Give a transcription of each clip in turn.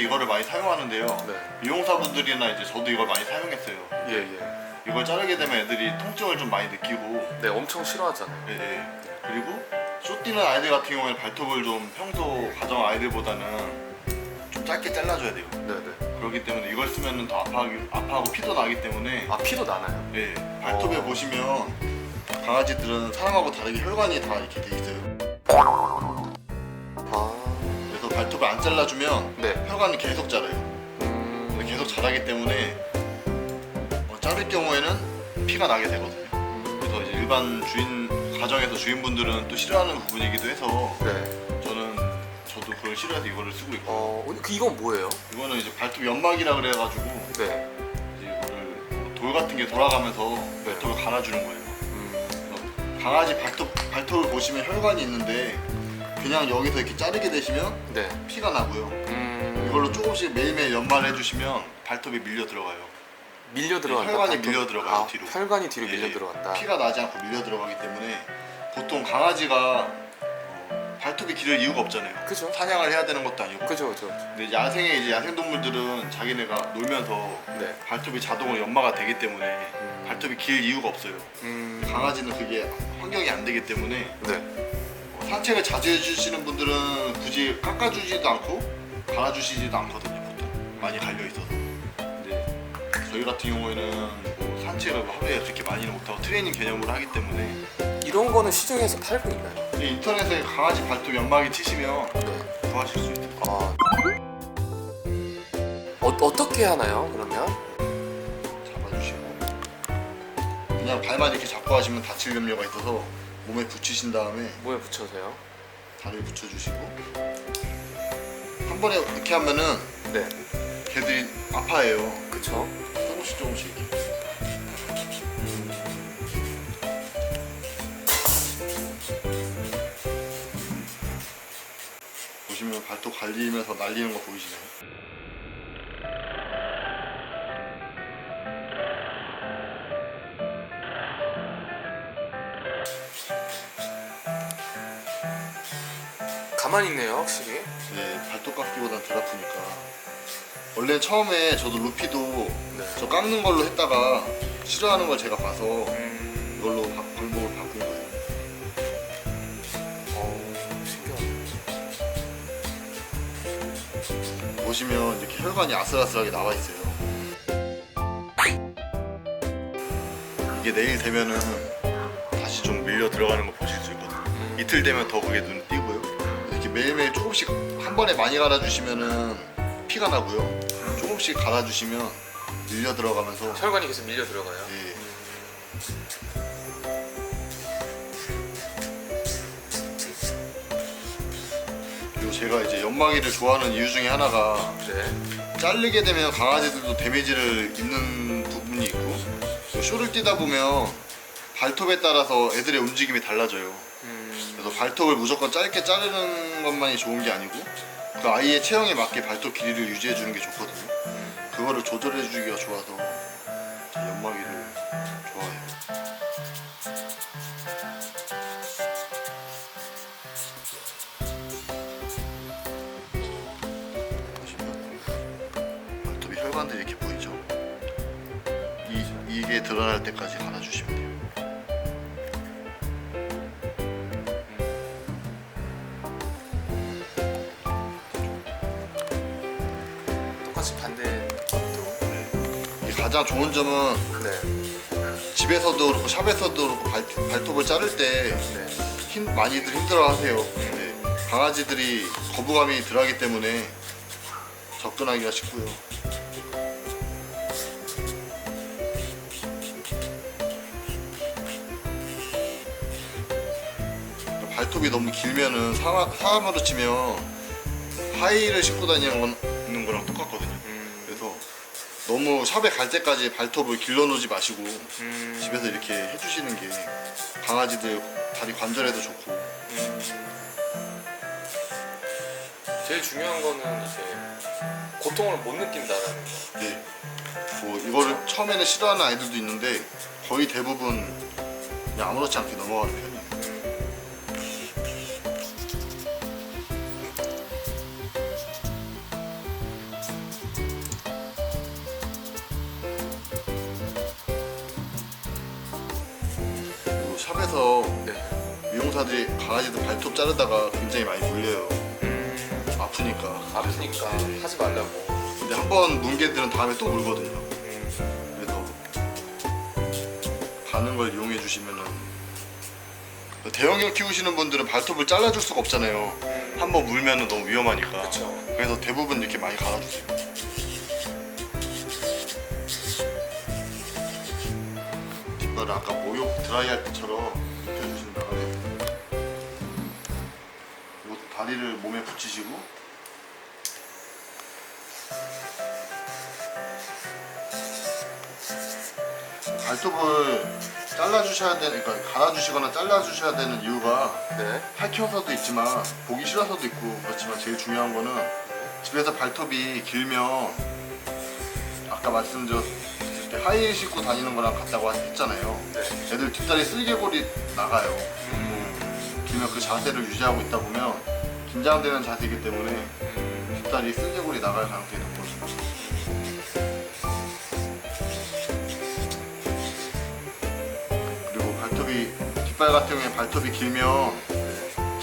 이거를 많이 사용하는데요. 네. 미용사분들이나 이제 저도 이걸 많이 사용했어요. 예, 예. 이걸 자르게 되면 애들이 통증을 좀 많이 느끼고 네, 엄청 싫어하잖아요. 예, 예. 그리고 쇼뛰는 아이들 같은 경우에는 발톱을 좀 평소 가정 아이들보다는 좀 짧게 잘라줘야 돼요. 네, 네. 그렇기 때문에 이걸 쓰면 더 아파하기, 아파하고 피도 나기 때문에 아, 피도 나나요? 예, 발톱에 어. 보시면 강아지들은 사람하고 다르게 혈관이 다 이렇게 돼 있어요. 안 잘라주면 네. 혈관을 계속 자라요. 음, 근데 계속 자라기 때문에 어, 자를 경우에는 피가 나게 되거든요. 그래서 이제 일반 주인 가정에서 주인분들은 또 싫어하는 부분이기도 해서 네. 저는 저도 그걸 싫어해서 이거를 쓰고 있고 어, 그 이건 뭐예요? 이거는 이제 발톱 연막이라 그래가지고 네. 이제 이거를 뭐돌 같은 게 돌아가면서 네. 발톱을 갈아주는 거예요. 음, 강아지 발톱 발톱을 보시면 혈관이 있는데 그냥 여기서 이렇게 자르게 되시면 네. 피가 나고요. 음, 이걸로 조금씩 매일매일 연마를 해주시면 발톱이 밀려 들어가요. 밀려 들어간다. 혈관이 발톱. 밀려 들어가요, 아, 뒤로. 혈관이 뒤로 예, 밀려 들어간다. 피가 나지 않고 밀려 들어가기 때문에 보통 강아지가 어, 발톱이 기를 이유가 없잖아요. 그죠? 사냥을 해야 되는 것도 아니고. 그죠, 그죠. 근데 야생에 이제 야생 동물들은 자기네가 놀면서 네. 발톱이 자동으로 연마가 되기 때문에 음. 발톱이 길 이유가 없어요. 음, 강아지는 그게 환경이 안 되기 때문에 네. 어, 산책을 자주 해주시는 분들은 굳이 깎아주지도 않고 갈아주시지도 않거든요. 보통 많이 갈려 있어서. 근데 저희 같은 경우에는 뭐 산책을 하루에 그렇게 많이는 못하고 트레이닝 개념으로 하기 때문에 이런 거는 시중에서 팔고 있나요? 이 인터넷에 강아지 발톱 연막이 치시면 네. 구하실 수 있어요. 아. 어, 어떻게 하나요, 그러면? 잡아주시고 그냥 발만 이렇게 잡고 하시면 다칠 염려가 있어서 몸에 붙이신 다음에 뭐에 붙여서요? 다리를 붙여주시고 한 번에 이렇게 하면은 네. 걔들이 아파해요. 그쵸? 조금씩 조금씩. 보시면 발톱 갈리면서 날리는 거 보이시나요? 가만히 있네요, 확실히. 네, 발톱 깎기보단 덜 아프니까. 원래 처음에 저도 루피도 네. 저 깎는 걸로 했다가 싫어하는 걸 제가 봐서 음, 이걸로 바- 방법을 바꾼 거예요. 어, 신기하네. 보시면 이렇게 혈관이 아슬아슬하게 나와 있어요. 이게 내일 되면은 다시 좀 밀려 들어가는 거 보실 수 있거든요. 이틀 되면 더 그게 띄고요. 이렇게 매일매일 조금씩 한 번에 많이 갈아주시면은 피가 나고요. 조금씩 갈아주시면 밀려 들어가면서 혈관이 계속 밀려 들어가요. 예, 그리고 제가 이제 연마기를 좋아하는 이유 중에 하나가 네. 자르게 되면 강아지들도 데미지를 입는 부분이 있고 또 쇼를 뛰다 보면 발톱에 따라서 애들의 움직임이 달라져요. 음, 그래서 발톱을 무조건 짧게 자르는 것만이 좋은 게 아니고 그 아이의 체형에 맞게 발톱 길이를 유지해 주는 게 좋거든요. 그거를 조절해 주기가 좋아서 제 연마기를 좋아해요. 보시면 발톱이 혈관들이 이렇게 보이죠? 이, 이게 드러날 때까지 갈아주시면 돼요. 똑같이 반대도. 이게 가장 좋은 점은 네. 집에서도 그렇고 샵에서도 그렇고 발, 발톱을 자를 때 네. 힘, 많이들 힘들어하세요. 네. 강아지들이 거부감이 덜하기 때문에 접근하기가 쉽고요. 발톱이 너무 길면은 사, 사람으로 치면 하이를 신고 다니는 거랑 똑같거든요. 음, 그래서 너무 샵에 갈 때까지 발톱을 길러놓지 마시고 음, 집에서 이렇게 해주시는 게 강아지들 다리 관절에도 좋고 음. 제일 중요한 거는 이제 고통을 못 느낀다라는 거. 네. 뭐 이거를 처음에는 싫어하는 아이들도 있는데 거의 대부분 그냥 아무렇지 않게 넘어가는 편이에요. 샵에서 네. 미용사들이 강아지들 발톱 자르다가 굉장히 많이 물려요. 음, 아프니까. 아프니까 하지 말라고. 근데 한 번 뭉개들은 다음에 또 물거든요. 음, 그래서 가는 걸 이용해 주시면은 대형견 키우시는 분들은 발톱을 잘라줄 수가 없잖아요. 한 번 물면은 너무 위험하니까. 그쵸. 그래서 대부분 이렇게 많이 갈아주세요. 뒷발을 아까 드라이할 때처럼 입혀주신 다음에 요 다리를 몸에 붙이시고 발톱을 잘라주셔야 되는, 그러니까 갈아주시거나 잘라주셔야 되는 이유가 네. 할켜서도 있지만 보기 싫어서도 있고 그렇지만 제일 중요한 거는 집에서 발톱이 길면 아까 말씀드렸 을때 하이힐 신고 다니는 거랑 같다고 했잖아요. 네. 애들 뒷다리 쓸개골이 나가요. 길면 그 자세를 유지하고 있다 보면 긴장되는 자세이기 때문에 뒷다리 쓸개골이 나갈 가능성이 높거든요. 그리고 발톱이 뒷발 같은 경우에 발톱이 길면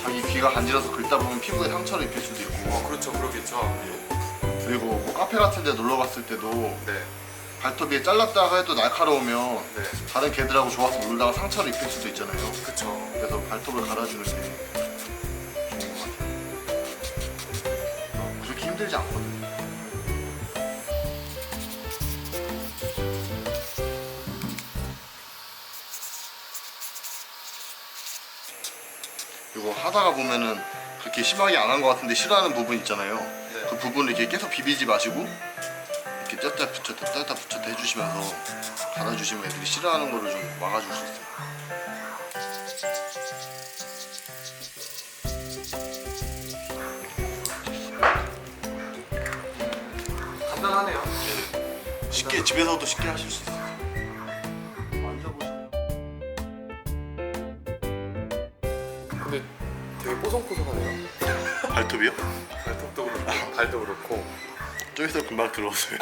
자기 귀가 간지러서 긁다 보면 피부에 상처를 입힐 수도 있고 어, 그렇죠. 그러겠죠. 그리고 뭐 카페 같은 데 놀러 갔을 때도 네. 발톱이 잘랐다가 해도 날카로우면 네. 다른 개들하고 좋아서 놀다가 상처를 입힐 수도 있잖아요. 그쵸. 그래서 발톱을 갈아주는 게 좋은 것 같아요. 어, 그렇게 힘들지 않거든요. 이거 하다가 보면은 그렇게 심하게 안 한 것 같은데 싫어하는 부분 있잖아요. 그 부분을 이렇게 계속 비비지 마시고 떼다 붙였다 떼다 붙였다 해주시면서 갈아주시면 애들이 싫어하는 거를 좀 막아줄 수 있어요. 간단하네요. 쉽게 집에서도 쉽게 하실 수 있어요. 근데 되게 뽀송뽀송하네요. 발톱이요? 발톱도 그렇고 발도 그렇고. 저기서 금방 들어왔어요.